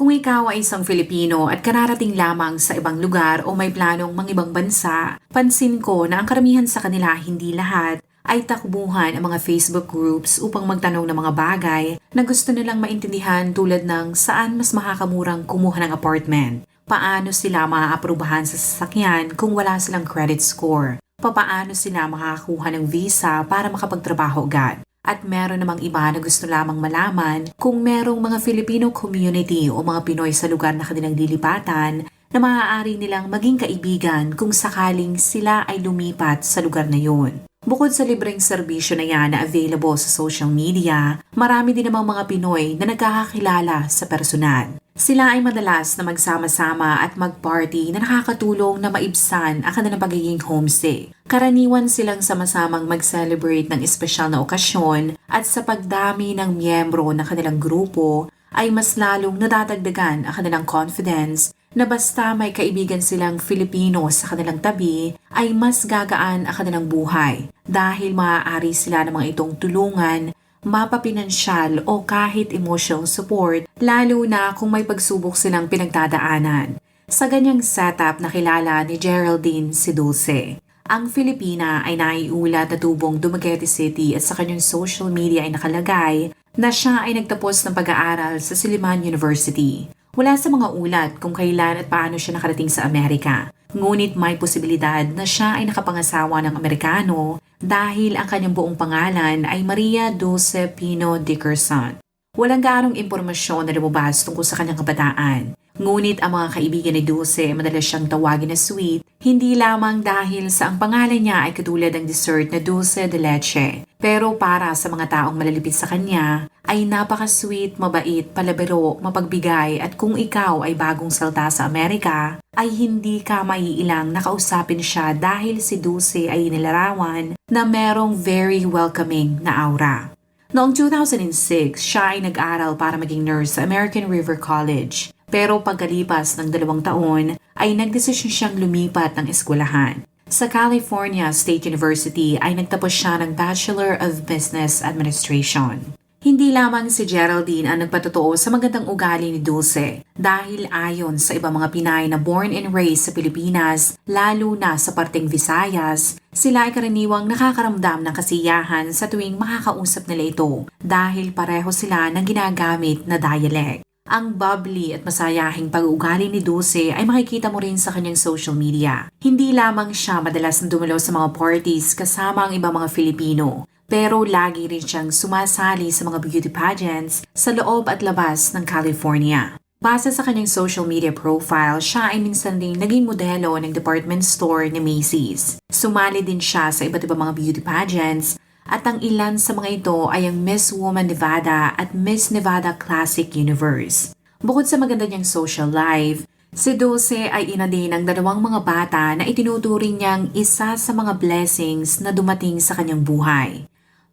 Kung ikaw ay isang Filipino at kararating lamang sa ibang lugar o may planong mangibang bansa, pansin ko na ang karamihan sa kanila hindi lahat ay takbuhan ang mga Facebook groups upang magtanong ng mga bagay na gusto nilang maintindihan tulad ng saan mas makakamurang kumuha ng apartment, paano sila maaaprubahan sa sasakyan kung wala silang credit score, papaano sila makakakuha ng visa para makapagtrabaho agad, at meron namang iba na gusto lamang malaman kung merong mga Filipino community o mga Pinoy sa lugar na kanilang lilipatan na maaari nilang maging kaibigan kung sakaling sila ay lumipat sa lugar na yun. Bukod sa libreng serbisyo na yan na available sa social media, marami din namang mga Pinoy na nagkakakilala sa personal. Sila ay madalas na magsama-sama at mag-party na nakakatulong na maibsan ang kanilang pagiging homesick. Karaniwan silang sama-samang mag-celebrate ng espesyal na okasyon at sa pagdami ng miyembro ng kanilang grupo ay mas lalong nadadagdagan ang kanilang confidence na basta may kaibigan silang Filipino sa kanilang tabi ay mas gagaan ang kanilang buhay dahil maaari sila ng mga itong tulungan mapapinansyal o kahit emotional support lalo na kung may pagsubok silang pinagdadaanan. Sa ganyang setup nakilala ni Geraldine si Dulce. Ang Filipina ay naiulat na tubong Dumaguete City at sa kanyang social media ay nakalagay na siya ay nagtapos ng pag-aaral sa Siliman University. Wala sa mga ulat kung kailan at paano siya nakarating sa Amerika. Ngunit may posibilidad na siya ay nakapangasawa ng Amerikano dahil ang kanyang buong pangalan ay Maria Dulce Pino Dickerson. Walang gaanong impormasyon na lumabas tungkol sa kanyang kabataan. Ngunit ang mga kaibigan ni Dulce madalas siyang tawagin na sweet, hindi lamang dahil sa ang pangalan niya ay katulad ng dessert na Dulce de Leche. Pero para sa mga taong malalipit sa kanya, ay napaka-sweet, mabait, palabiro, mapagbigay at kung ikaw ay bagong salta sa Amerika, ay hindi ka maiilang nakausapin siya dahil si Dulce ay inilarawan na merong very welcoming na aura. Noong 2006, siya ay nag-aral para maging nurse sa American River College. Pero pagkalipas ng dalawang taon, ay nagdesisyon siyang lumipat ng eskwelahan. Sa California State University ay nagtapos siya ng Bachelor of Business Administration. Hindi lamang si Geraldine ang nagpatotoo sa magandang ugali ni Dulce dahil ayon sa ibang mga Pinay na born and raised sa Pilipinas, lalo na sa parteng Visayas, sila ay karaniwang nakakaramdam ng kasiyahan sa tuwing makakausap nila ito dahil pareho sila ng ginagamit na dialect. Ang bubbly at masayahing pag-uugali ni Dulce ay makikita mo rin sa kanyang social media. Hindi lamang siya madalas na dumalo sa mga parties kasama ang ibang mga Filipino, pero lagi rin siyang sumasali sa mga beauty pageants sa loob at labas ng California. Base sa kanyang social media profile, siya ay minsan ding naging modelo ng department store ni Macy's. Sumali din siya sa iba't ibang mga beauty pageants at ang ilan sa mga ito ay ang Miss Woman Nevada at Miss Nevada Classic Universe. Bukod sa maganda niyang social life, si Dulce ay ina din ng dalawang mga bata na itinuturing niyang isa sa mga blessings na dumating sa kanyang buhay.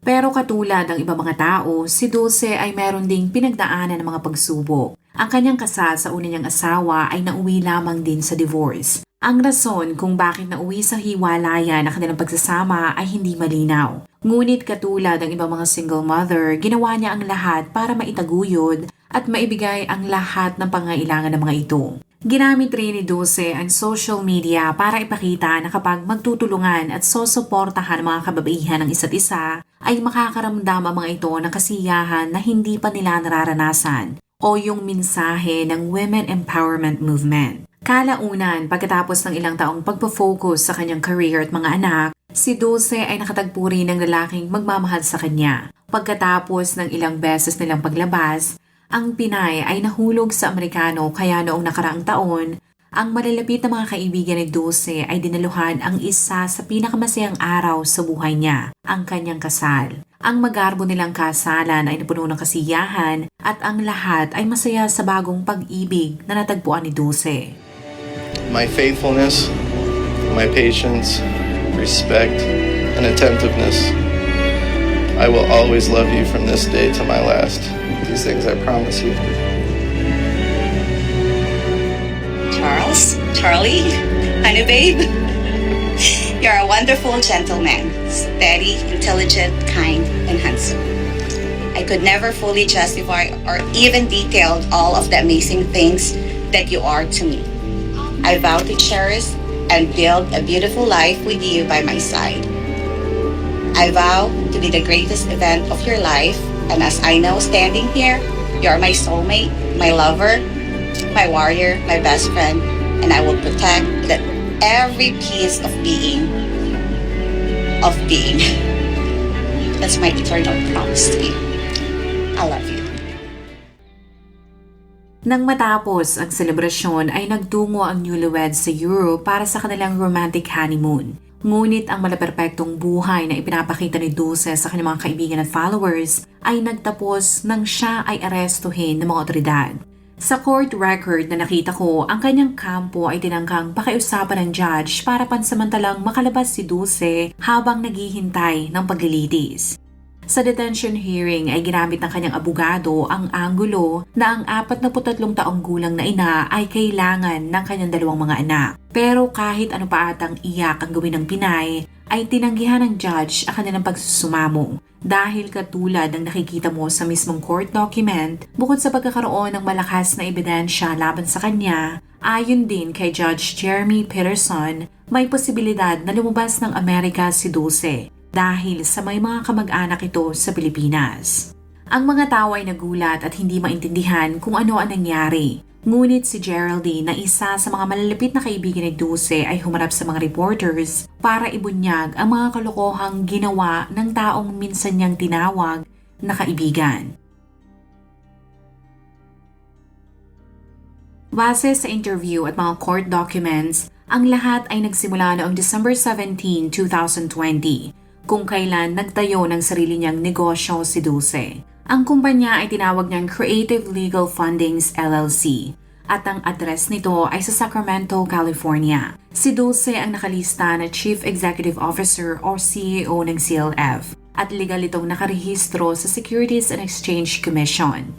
Pero katulad ng ibang mga tao, si Dulce ay meron ding pinagdaanan ng mga pagsubok. Ang kanyang kasal sa una niyang asawa ay nauwi lamang din sa divorce. Ang rason kung bakit nauwi sa hiwalayan ang kanilang pagsasama ay hindi malinaw. Ngunit katulad ng ibang mga single mother, ginawa niya ang lahat para maitaguyod at maibigay ang lahat ng pangailangan ng mga ito. Ginamit rin ni Dulce ang social media para ipakita na kapag magtutulungan at sosuportahan mga kababaihan ng isa't isa, ay makakaramdam ang mga ito ng kasiyahan na hindi pa nila nararanasan o yung mensahe ng Women Empowerment Movement. Kalaunan, pagkatapos ng ilang taong pagpo-focus sa kanyang career at mga anak, si Dulce ay nakatagpo rin ng lalaking magmamahal sa kanya. Pagkatapos ng ilang beses nilang paglabas, ang Pinay ay nahulog sa Amerikano kaya noong nakaraang taon ang malalapit na mga kaibigan ni Dulce ay dinaluhan ang isa sa pinakamasayang araw sa buhay niya, ang kanyang kasal. Ang magarbo nilang kasalan ay napuno ng kasiyahan at ang lahat ay masaya sa bagong pag-ibig na natagpuan ni Dulce. My faithfulness, my patience, respect, and attentiveness. I will always love you from this day to my last. These things I promise you. Charles, Charlie, honey babe. You're a wonderful gentleman, steady, intelligent, kind, and handsome. I could never fully justify or even detail all of the amazing things that you are to me. I vow to cherish and build a beautiful life with you by my side. I vow to be the greatest event of your life, and as I know standing here, you are my soulmate, my lover, my warrior, my best friend, and I will protect that every piece of being of being. That's my eternal promise to you. I love you. Nang matapos ang selebrasyon ay nagtungo ang newlyweds sa Europe para sa kanilang romantic honeymoon. Ngunit ang malaperpektong buhay na ipinapakita ni Dulce sa kanyang mga kaibigan at followers ay nagtapos nang siya ay arestuhin ng mga otoridad. Sa court record na nakita ko, ang kanyang kampo ay tinangkang pakiusapan ng judge para pansamantalang makalabas si Dulce habang naghihintay ng paglilitis. Sa detention hearing ay ginamit ng kanyang abogado ang anggulo na ang 43 taong gulang na ina ay kailangan ng kanyang dalawang mga anak. Pero kahit ano pa atang iyak ang gawin ng Pinay, ay tinanggihan ng judge ang kanilang pagsusumamo. Dahil katulad ng nakikita mo sa mismong court document, bukod sa pagkakaroon ng malakas na ebidensya laban sa kanya, ayon din kay Judge Jeremy Peterson, may posibilidad na lumabas ng Amerika si Dulce dahil sa may mga kamag-anak ito sa Pilipinas. Ang mga tao ay nagulat at hindi maintindihan kung ano ang nangyari. Ngunit si Geraldine na isa sa mga malalapit na kaibigan ni Dulce ay humarap sa mga reporters para ibunyag ang mga kalokohang ginawa ng taong minsan niyang tinawag na kaibigan. Base sa interview at mga court documents, ang lahat ay nagsimula noong December 17, 2020 kung kailan nagtayo ng sarili niyang negosyo si Dulce. Ang kumpanya ay tinawag niyang Creative Legal Fundings LLC at ang address nito ay sa Sacramento, California. Si Dulce ang nakalista na Chief Executive Officer o CEO ng CLF at legal itong nakarehistro sa Securities and Exchange Commission.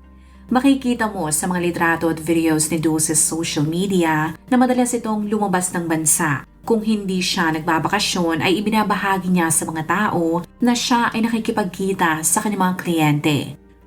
Makikita mo sa mga litrato at videos ni Dulce sa social media na madalas itong lumabas ng bansa kung hindi siya nagbabakasyon ay ibinabahagi niya sa mga tao na siya ay nakikipagkita sa kanyang mga kliyente.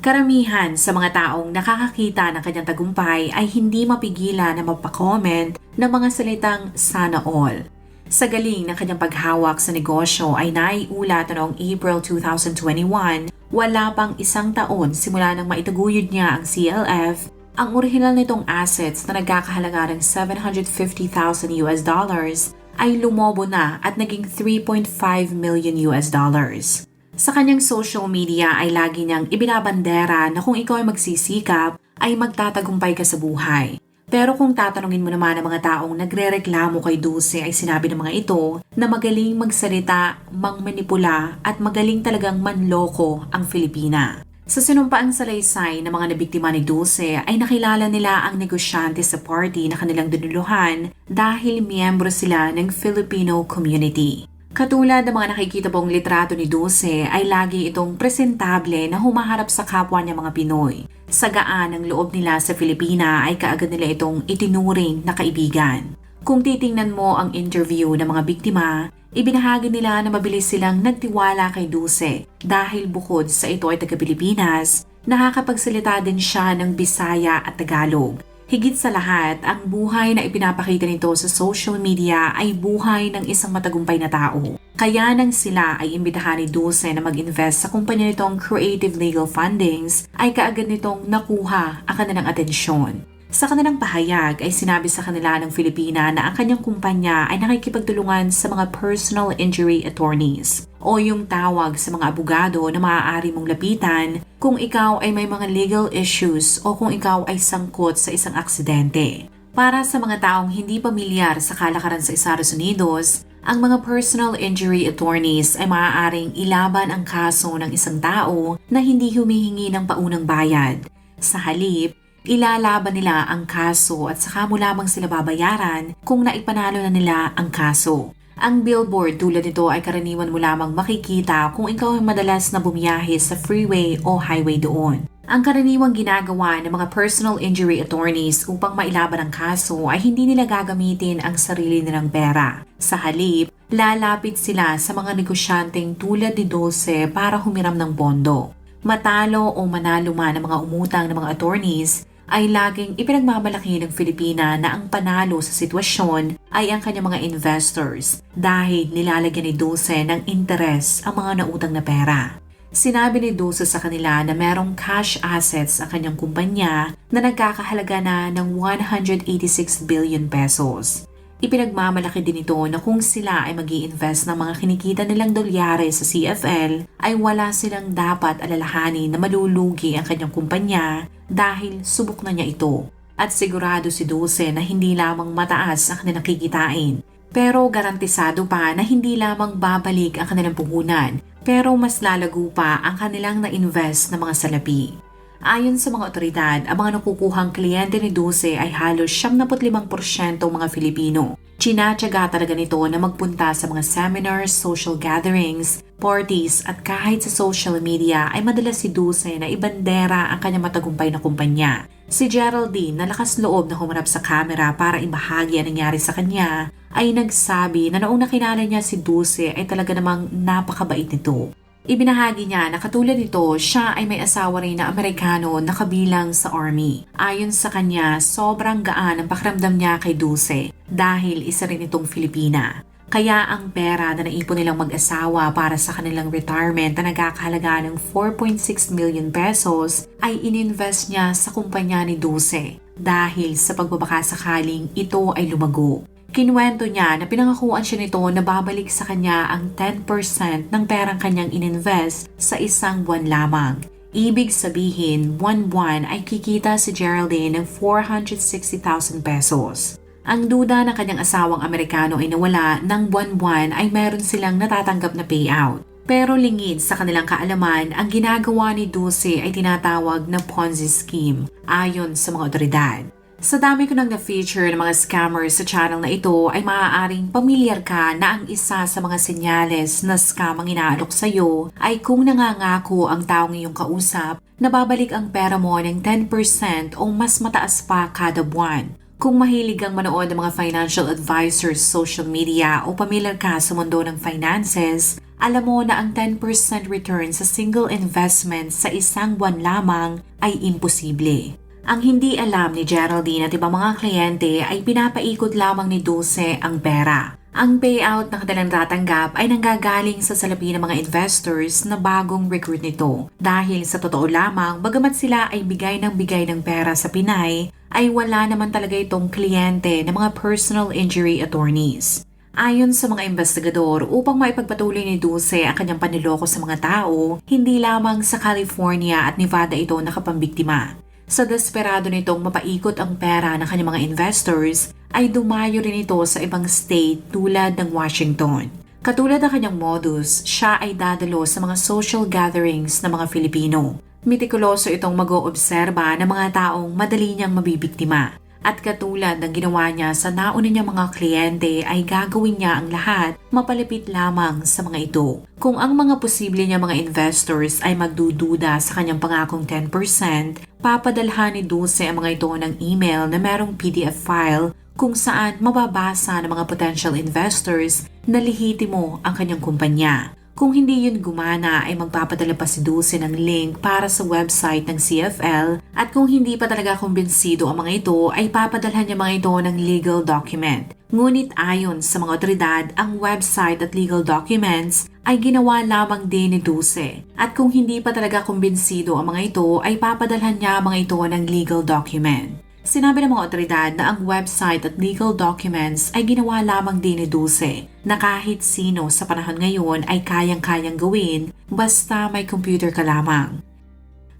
Karamihan sa mga taong nakakakita ng kanyang tagumpay ay hindi mapigilan na magpa-comment ng mga salitang sana all. Sa galing ng kanyang paghawak sa negosyo ay naiulat noong April 2021, wala pang isang taon simula nang maitaguyod niya ang CLF ang orihinal nitong assets na nagkakahalaga ng 750,000 US dollars ay lumobo na at naging 3.5 million US dollars. Sa kanyang social media ay lagi niyang ibinabandera na kung ikaw ay magsisikap ay magtatagumpay ka sa buhay. Pero kung tatanungin mo naman ang mga taong nagre-reklamo kay Dulce ay sinabi ng mga ito na magaling magsalita, mangmanipula at magaling talagang manloko ang Filipina. Sa sinumpaang salaysay ng mga nabiktima ni Dulce ay nakilala nila ang negosyante sa party na kanilang dinuluhan dahil miyembro sila ng Filipino community. Katulad ng mga nakikita pong litrato ni Dulce ay lagi itong presentable na humaharap sa kapwa niya mga Pinoy. Sagaan ang loob nila sa Filipina ay kaagad nila itong itinuring na kaibigan. Kung titingnan mo ang interview ng mga biktima, ibinahagi nila na mabilis silang nagtiwala kay Dulce dahil bukod sa ito ay taga-Pilipinas, nakakapagsalita din siya ng Bisaya at Tagalog. Higit sa lahat, ang buhay na ipinapakita nito sa social media ay buhay ng isang matagumpay na tao. Kaya nang sila ay imbitahan ni Dulce na mag-invest sa kumpanya nitong Creative Legal Fundings, ay kaagad nitong nakuha ang kanilang atensyon. Sa kanilang pahayag ay sinabi sa kanila ng Filipina na ang kanyang kumpanya ay nakikipagtulungan sa mga personal injury attorneys o yung tawag sa mga abogado na maaari mong lapitan kung ikaw ay may mga legal issues o kung ikaw ay sangkot sa isang aksidente. Para sa mga taong hindi pamilyar sa kalakaran sa Estados Unidos, ang mga personal injury attorneys ay maaaring ilaban ang kaso ng isang tao na hindi humihingi ng paunang bayad. Sa halip, ilalaban nila ang kaso at saka mo lamang sila babayaran kung naipanalo na nila ang kaso. Ang billboard tulad nito ay karaniwan mo lamang makikita kung ikaw ay madalas na bumiyahe sa freeway o highway doon. Ang karaniwang ginagawa ng mga personal injury attorneys upang mailaban ang kaso ay hindi nila gagamitin ang sarili nilang pera. Sa halip, lalapit sila sa mga negosyanteng tulad ni Dulce para humiram ng pondo. Matalo o manalo man ang mga umutang ng mga attorneys ay laging ipinagmamalaki ng Filipina na ang panalo sa sitwasyon ay ang kanyang mga investors dahil nilalagyan ni Dulce ng interes ang mga nautang na pera. Sinabi ni Dulce sa kanila na merong cash assets ang kanyang kumpanya na nagkakahalaga na ng 186 billion pesos. Ipinagmamalaki din ito na kung sila ay mag invest ng mga kinikita nilang dolyare sa CFL ay wala silang dapat alalahanin na malulugi ang kanyang kumpanya dahil subok na niya ito. At sigurado si Dulce na hindi lamang mataas ang kanilang kikitain pero garantisado pa na hindi lamang babalik ang kanilang puhunan pero mas lalago pa ang kanilang na-invest na mga salapi. Ayon sa mga otoridad, ang mga nakukuhang kliyente ni Dulce ay halos 75% mga Filipino. Chinatsaga talaga nito na magpunta sa mga seminars, social gatherings, parties at kahit sa social media ay madalas si Dulce na ibandera ang kanyang matagumpay na kumpanya. Si Geraldine na lakas loob na humarap sa kamera para ibahagi ang nangyari sa kanya ay nagsabi na noong nakilala niya si Dulce ay talaga namang napakabait nito. Ibinahagi niya na katulad nito, siya ay may asawa rin na Amerikano na kabilang sa army. Ayon sa kanya, sobrang gaan ang pakiramdam niya kay Dulce dahil isa rin itong Filipina. Kaya ang pera na naipon nilang mag-asawa para sa kanilang retirement na nagkakahalaga ng 4.6 million pesos ay ininvest niya sa kumpanya ni Dulce dahil sa pagbabakasakaling ito ay lumago. Kinuwento niya na pinangakuan siya nito na babalik sa kanya ang 10% ng perang kanyang ininvest sa isang buwan lamang. Ibig sabihin, buwan-buwan ay kikita si Geraldine ng 460,000 pesos. Ang duda ng kanyang asawang Amerikano ay nawala nang buwan-buwan ay meron silang natatanggap na payout. Pero lingid sa kanilang kaalaman, ang ginagawa ni Dulce ay tinatawag na Ponzi scheme ayon sa mga otoridad. Sa dami ko nang na-feature ng mga scammers sa channel na ito ay maaaring pamilyar ka na ang isa sa mga senyales na scam ang inaalok sa iyo ay kung nangangako ang taong iyong kausap na babalik ang pera mo ng 10% o mas mataas pa kada buwan. Kung mahilig kang manood ng mga financial advisors social media o pamilyar ka sa mundo ng finances, alam mo na ang 10% return sa single investment sa isang buwan lamang ay imposible. Ang hindi alam ni Geraldine at ibang mga kliyente ay pinapaikot lamang ni Dulce ang pera. Ang payout na kanilang tatanggap ay nanggagaling sa salapi ng mga investors na bagong recruit nito. Dahil sa totoo lamang, bagamat sila ay bigay ng bigay ng pera sa Pinay, ay wala naman talaga itong kliyente ng mga personal injury attorneys. Ayon sa mga investigador, upang maipagpatuloy ni Dulce ang kanyang paniloko sa mga tao, hindi lamang sa California at Nevada ito nakapambiktima. Sa desperado nitong mapaikot ang pera ng kanyang mga investors, ay dumayo rin ito sa ibang state tulad ng Washington. Katulad ng kanyang modus, siya ay dadalo sa mga social gatherings ng mga Filipino. Mitikuloso itong mag-oobserba ng mga taong madali niyang mabibiktima. At katulad ng ginawa niya sa nauna niyang mga kliyente ay gagawin niya ang lahat mapalipit lamang sa mga ito. Kung ang mga posible niya mga investors ay magdududa sa kanyang pangakong 10%, papadalhan ni Dulce ang mga ito ng email na merong PDF file kung saan mababasa ng mga potential investors na lihitimo ang kanyang kumpanya. Kung hindi yun gumana ay magpapadala pa si Dulce ng link para sa website ng CFL at kung hindi pa talaga kumbinsido ang mga ito ay papadalhan niya mga ito ng legal document. Ngunit ayon sa mga otoridad, ang website at legal documents ay ginawa lamang din ni Dulce. At kung hindi pa talaga kumbinsido ang mga ito ay papadalhan niya mga ito ng legal document. Sinabi ng mga otoridad na ang website at legal documents ay ginawa lamang din ni Dulce na kahit sino sa panahon ngayon ay kayang-kayang gawin basta may computer ka lamang.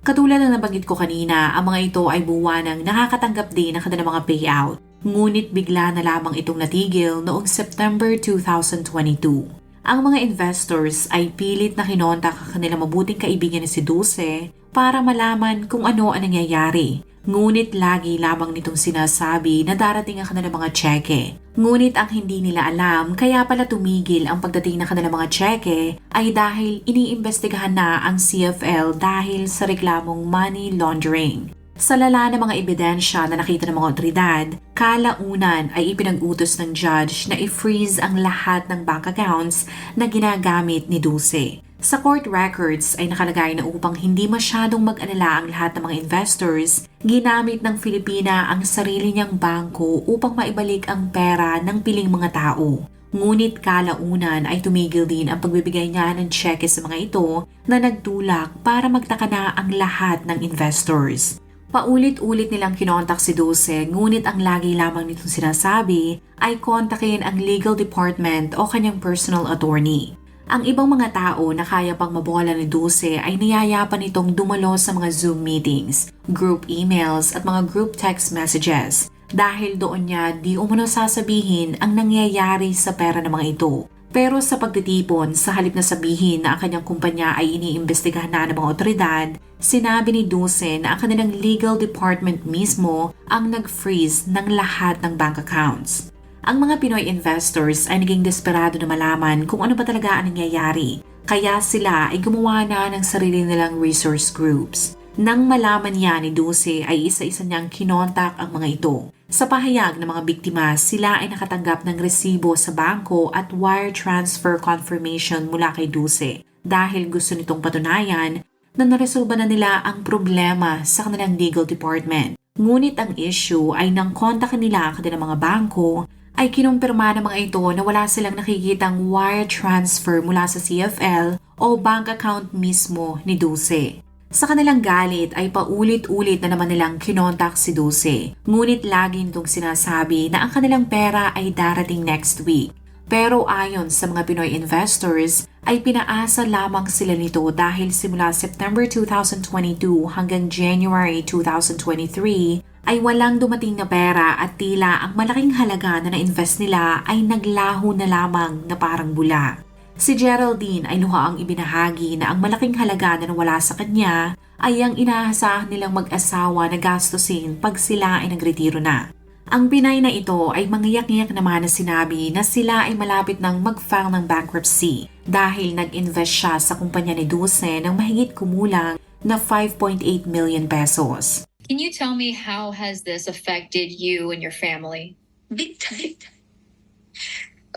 Katulad ng nabanggit ko kanina, ang mga ito ay buwanang nakakatanggap din ng kanilang mga payout. ngunit bigla na lamang itong natigil noong September 2022. Ang mga investors ay pilit na kinontak ang kanilang mabuting kaibigan na si Dulce para malaman kung ano ang nangyayari. Ngunit lagi lamang nitong sinasabi na darating ang kanilang mga tseke. Ngunit ang hindi nila alam kaya pala tumigil ang pagdating ng kanilang mga tseke ay dahil iniimbestigahan na ang CFL dahil sa reklamong money laundering. Sa lala ng mga ebidensya na nakita ng mga otoridad, kalaunan ay ipinag-utos ng judge na i-freeze ang lahat ng bank accounts na ginagamit ni Dulce. Sa court records ay nakalagay na upang hindi masyadong mag-alala ang lahat ng mga investors, ginamit ng Filipina ang sarili niyang bangko upang maibalik ang pera ng piling mga tao. Ngunit kalaunan ay tumigil din ang pagbibigay niya ng cheque sa mga ito na nagtulak para magtaka na ang lahat ng investors. Paulit-ulit nilang kinontak si Dulce ngunit ang lagi lamang nitong sinasabi ay kontakin ang legal department o kanyang personal attorney. Ang ibang mga tao na kaya pang mabola ni Dulce ay niyayapan nitong dumalo sa mga Zoom meetings, group emails at mga group text messages dahil doon niya di umano sasabihin ang nangyayari sa pera ng mga ito. Pero sa pagtitipon, sa halip na sabihin na ang kanyang kumpanya ay iniimbestigahan na ng mga otoridad, sinabi ni Dulce na ang kanilang legal department mismo ang nag-freeze ng lahat ng bank accounts. Ang mga Pinoy investors ay naging desperado na malaman kung ano ba talaga ang nangyayari, kaya sila ay gumawa na ng sarili nilang resource groups. Nang malaman niya ni Dulce ay isa-isa niyang kinontak ang mga ito. Sa pahayag ng mga biktima, sila ay nakatanggap ng resibo sa bangko at wire transfer confirmation mula kay Dulce dahil gusto nitong patunayan na naresolba na nila ang problema sa kanilang legal department. Ngunit ang issue ay nang kontakin nila ang kanilang mga bangko ay kinumpirma ng mga ito na wala silang nakikitang wire transfer mula sa CFL o bank account mismo ni Dulce. Sa kanilang galit ay paulit-ulit na naman nilang kinontak si Dulce. Ngunit lagi nitong sinasabi na ang kanilang pera ay darating next week. Pero ayon sa mga Pinoy investors, ay pinaasa lamang sila nito dahil simula September 2022 hanggang January 2023 ay walang dumating na pera at tila ang malaking halaga na na-invest nila ay naglaho na lamang na parang bula. Si Geraldine ay luha ang ibinahagi na ang malaking halaga na nawala sa kanya ay ang inaasahan nilang mag-asawa na gastusin pag sila ay nagretiro na. Ang Pinay na ito ay mangiyak-ngiyak naman na sinabi na sila ay malapit ng mag-file ng bankruptcy dahil nag-invest siya sa kumpanya ni Dulce ng mahigit kumulang na 5.8 million pesos. Can you tell me how has this affected you and your family? big time.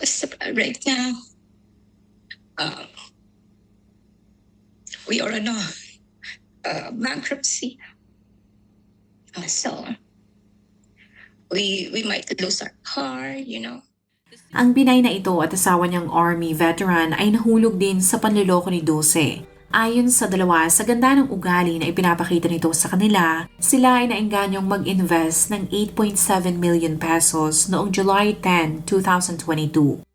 So, right now, uh, we are in a uh, bankruptcy. Uh, so we we might lose our car, you know. Ang Pinay na ito at asawa niyang army veteran ay nahulog din sa panloloko ni Dulce. Ayon sa dalawa, sa ganda ng ugali na ipinapakita nito sa kanila, sila ay naingganyong mag-invest ng 8.7 million pesos noong July 10, 2022.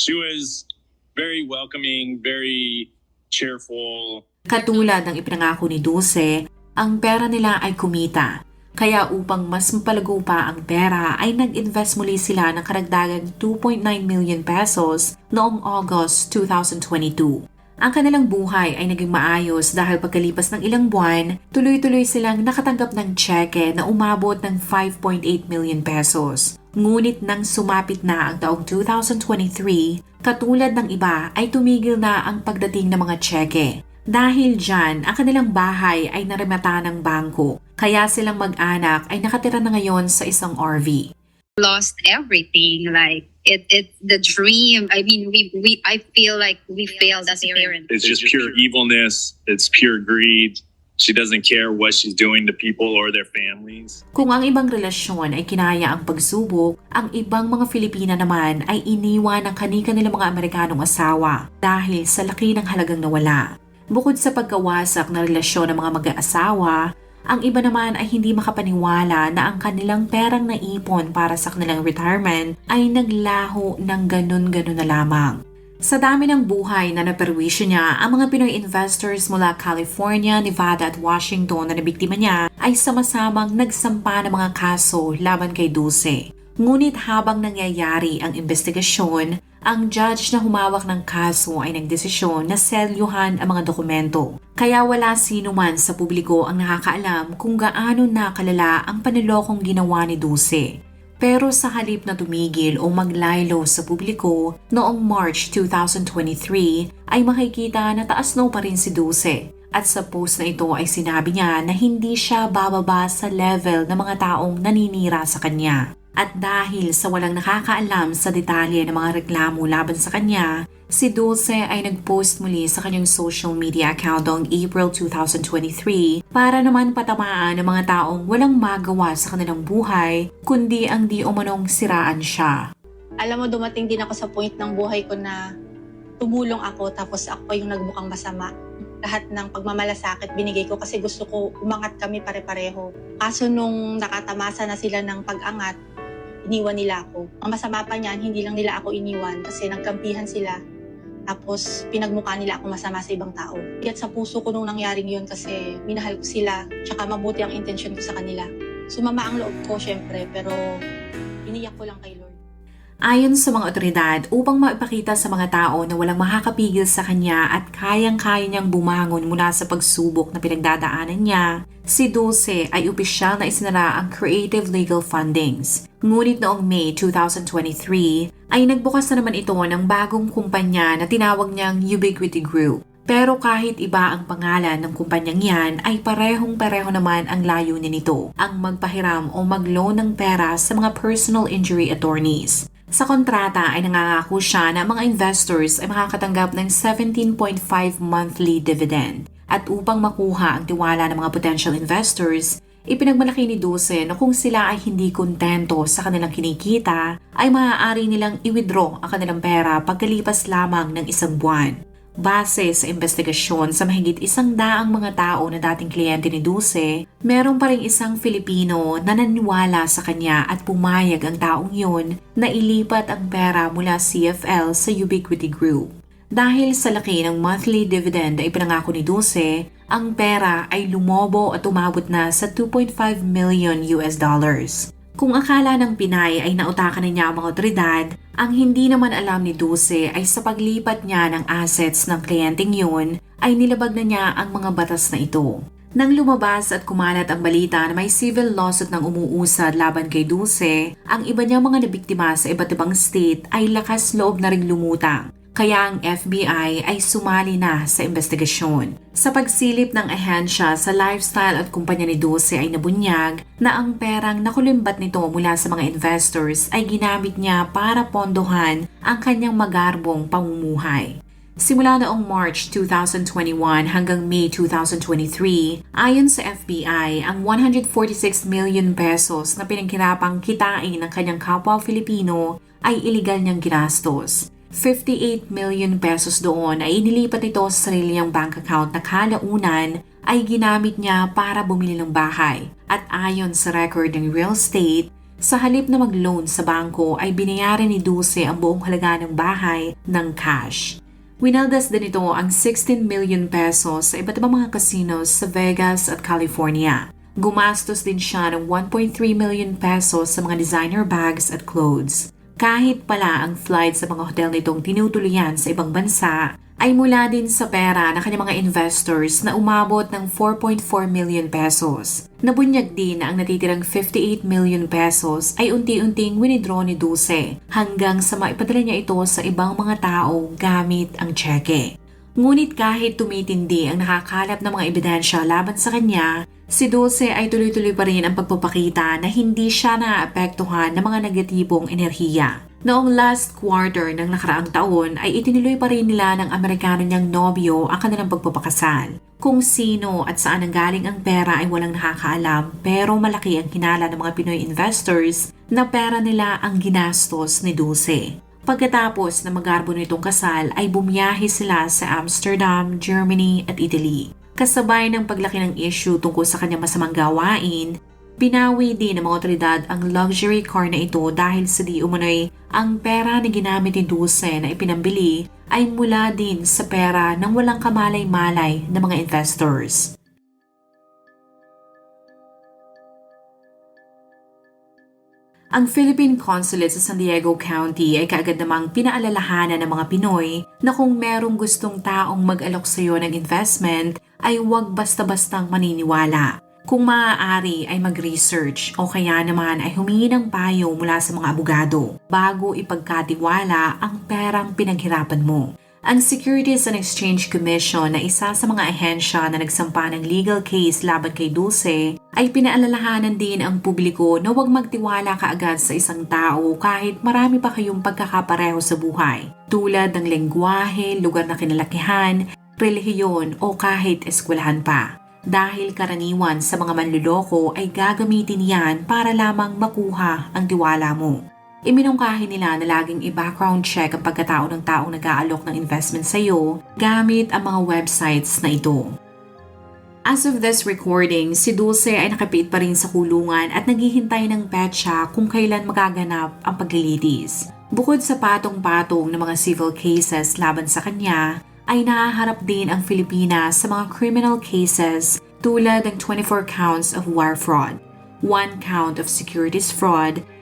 she was very welcoming, very cheerful. Katulad ng ipinangako ni Dulce, ang pera nila ay kumita. Kaya upang mas mapalago pa ang pera ay nag-invest muli sila ng karagdagang 2.9 million pesos noong August 2022. Ang kanilang buhay ay naging maayos dahil pagkalipas ng ilang buwan, tuloy-tuloy silang nakatanggap ng tseke na umabot ng 5.8 million pesos. Ngunit nang sumapit na ang taong 2023, katulad ng iba ay tumigil na ang pagdating ng mga tseke. Dahil dyan, ang kanilang bahay ay narimata ng bangko, kaya silang mag-anak ay nakatira na ngayon sa isang RV. Lost everything like it it the dream i mean we we i feel like we failed as parents It's just pure evilness. It's pure greed. She doesn't care what she's doing to people or their families. Kung ang ibang relasyon ay kinaya ang pagsubok, ang ibang mga Filipina naman ay iniwan ng kanika nilang mga Amerikanong asawa dahil sa laki ng halagang nawala. Bukod sa pagkawasak na relasyon ng mga mag-aasawa, ang iba naman ay hindi makapaniwala na ang kanilang perang naipon para sa kanilang retirement ay naglaho ng ganun-ganun na lamang. Sa dami ng buhay na naperwisyo niya, ang mga Pinoy investors mula California, Nevada at Washington na nabiktima niya ay sama-samang nagsampa ng mga kaso laban kay Dulce. Ngunit habang nangyayari ang investigasyon, ang judge na humawak ng kaso ay nagdesisyon na selyuhan ang mga dokumento. Kaya wala sino man sa publiko ang nakakaalam kung gaano nakalala ang panilokong ginawa ni Dulce. Pero sa halip na tumigil o maglaylo sa publiko, noong March 2023 ay makikita na taas no pa rin si Dulce. At sa post na ito ay sinabi niya na hindi siya bababa sa level ng mga taong naninira sa kanya. At dahil sa walang nakakaalam sa detalye ng mga reklamo laban sa kanya, si Dulce ay nagpost muli sa kanyang social media account noong April 2023 para naman patamaan ng mga taong walang magawa sa kanilang buhay kundi ang di umanong siraan siya. alam mo, dumating din ako sa point ng buhay ko na tumulong ako tapos ako yung nagbukang masama. Lahat ng pagmamalasakit binigay ko kasi gusto ko umangat kami pare-pareho. Kaso nung nakatamasa na sila ng pag-angat, iniwan nila ako. Ang masama pa niyan, hindi lang nila ako iniwan kasi nagkampihan sila. Tapos pinagmukha nila ako masama sa ibang tao. At sa puso ko nung nangyaring yun kasi minahal ko sila, tsaka mabuti ang intention ko sa kanila. Sumama ang loob ko syempre, pero iniyak ko lang kay Lord. Ayon sa mga otoridad, upang maipakita sa mga tao na walang makakapigil sa kanya at kayang-kaya niyang bumangon mula sa pagsubok na pinagdadaanan niya, si Dulce ay opisyal na isinara ang Creative Legal Fundings. Ngunit noong May 2023 ay nagbukas na naman ito ng bagong kumpanya na tinawag niyang Ubiquity Group. Pero kahit iba ang pangalan ng kumpanyang yan ay parehong-pareho naman ang layunin nito, ang magpahiram o mag-loan ng pera sa mga personal injury attorneys. Sa kontrata ay nangangako siya na mga investors ay makakatanggap ng 17.5 monthly dividend. At upang makuha ang tiwala ng mga potential investors, ipinagmalaki ni Dulce na kung sila ay hindi kontento sa kanilang kinikita, ay maaari nilang i-withdraw ang kanilang pera pagkalipas lamang ng isang buwan. Base sa investigasyon sa mahigit isang daang mga tao na dating kliyente ni Dulce, meron pa rin isang Filipino na naniwala sa kanya at pumayag ang taong yun na ilipat ang pera mula CFL sa Ubiquity Group. Dahil sa laki ng monthly dividend na ipinangako ni Dulce, ang pera ay lumobo at umabot na sa 2.5 million US dollars. Kung akala ng Pinay ay nautakan na niya ang mga otoridad, ang hindi naman alam ni Dulce ay sa paglipat niya ng assets ng kliyenteng yun ay nilabag na niya ang mga batas na ito. Nang lumabas at kumalat ang balita na may civil lawsuit ng umuusad laban kay Dulce, ang iba niyang mga nabiktima sa iba't ibang state ay lakas loob na ring lumutang. Kaya ang FBI ay sumali na sa investigasyon. Sa pagsilip ng ahensya sa lifestyle at kumpanya ni Dulce ay nabunyag na ang perang nakulimbat nito mula sa mga investors ay ginamit niya para pondohan ang kanyang magarbong pamumuhay. Simula noong March 2021 hanggang May 2023, ayon sa FBI, ang 146 million pesos na pinagkirapang kitain ng kanyang kapwa Filipino ay iligal niyang ginastos. 58 million pesos doon ay inilipat nito sa sarili niyang bank account na kalaunan ay ginamit niya para bumili ng bahay. At ayon sa record ng real estate, sa halip na mag-loan sa bangko ay binayaran ni Dulce ang buong halaga ng bahay ng cash. Winaldas din ito ang 16 million pesos sa iba't ibang mga casinos sa Vegas at California. Gumastos din siya ng 1.3 million pesos sa mga designer bags at clothes. Kahit pala ang flight sa mga hotel nitong tinutuluyan sa ibang bansa ay mula din sa pera ng kanyang mga investors na umabot ng 4.4 million pesos. Nabunyag din na ang natitirang 58 million pesos ay unti-unting winidraw ni Dulce hanggang sa maipadala niya ito sa ibang mga tao gamit ang cheque. Ngunit kahit tumitindi ang nakakalap ng mga ebidensya laban sa kanya, si Dulce ay tuloy-tuloy pa rin ang pagpapakita na hindi siya naapektuhan ng mga negatibong enerhiya. Noong last quarter ng nakaraang taon ay itinuloy pa rin nila ng Amerikano niyang nobyo ang kanilang pagpapakasal. Kung sino at saan ang galing ang pera ay walang nakakaalam pero malaki ang kinala ng mga Pinoy investors na pera nila ang ginastos ni Dulce. Pagkatapos na magarbo nitong kasal ay bumiyahe sila sa Amsterdam, Germany at Italy. Kasabay ng paglaki ng issue tungkol sa kanyang masamang gawain, Binawi din ng mga otoridad ang luxury car na ito dahil sa di umano'y ang pera na ginamit ni Dulce na ipinambili ay mula din sa pera ng walang kamalay-malay ng mga investors. Ang Philippine Consulate sa San Diego County ay kaagad namang pinaalalahanan ng mga Pinoy na kung merong gustong taong mag-alok sa iyo ng investment ay huwag basta-bastang maniniwala. Kung maaari ay mag-research o kaya naman ay humingi ng payo mula sa mga abogado bago ipagkatiwala ang perang pinaghirapan mo. Ang Securities and Exchange Commission na isa sa mga ahensya na nagsampa ng legal case laban kay Dulce ay pinaalalahanan din ang publiko na huwag magtiwala kaagad sa isang tao kahit marami pa kayong pagkakapareho sa buhay tulad ng lengguwahe, lugar na kinalakihan, relihiyon o kahit eskwelahan pa. Dahil karaniwan sa mga manluloko ay gagamitin yan para lamang makuha ang tiwala mo. Iminungkahi nila na laging i-background check ang pagkatao ng taong nag-aalok ng investment sa iyo gamit ang mga websites na ito. As of this recording, si Dulce ay nakapit pa rin sa kulungan at naghihintay ng petsa kung kailan magaganap ang paglilitis. Bukod sa patong-patong ng mga civil cases laban sa kanya, ay nahaharap din ang Pilipinas sa mga criminal cases tulad ng 24 counts of wire fraud, 1 count of securities fraud,